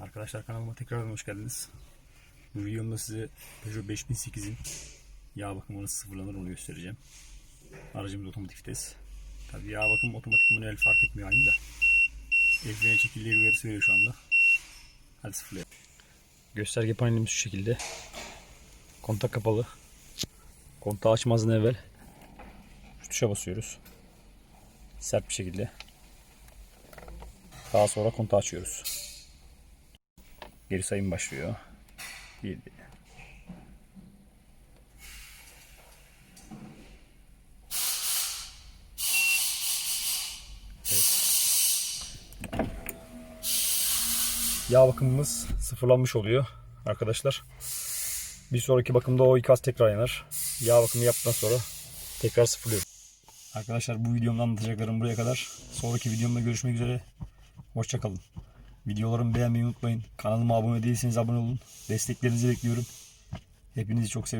Arkadaşlar kanalıma tekrardan hoş geldiniz. Bu videomda size Peugeot 5008'in yağ bakımı nasıl sıfırlanır onu göstereceğim. Aracımız otomatik vites. Tabi yağ bakım otomatik manuel fark etmiyor aynı da. El freni çekildiği uyarısı veriyor şu anda. Hadi sıfırlayalım. Gösterge panelimiz şu şekilde. Kontak kapalı. Kontağı açmazdan evvel şu tuşa basıyoruz. Sert bir şekilde. Daha sonra kontağı açıyoruz. Geri sayım başlıyor. 7 Yağ bakımımız sıfırlanmış oluyor arkadaşlar. Bir sonraki bakımda o ikaz tekrar yanar. Yağ bakımı yaptıktan sonra tekrar sıfırlıyorum. Arkadaşlar bu videomda anlatacaklarım buraya kadar. Sonraki videomda görüşmek üzere. Hoşçakalın. Videolarımı beğenmeyi unutmayın. Kanalıma abone değilseniz abone olun. Desteklerinizi bekliyorum. Hepinizi çok seviyorum.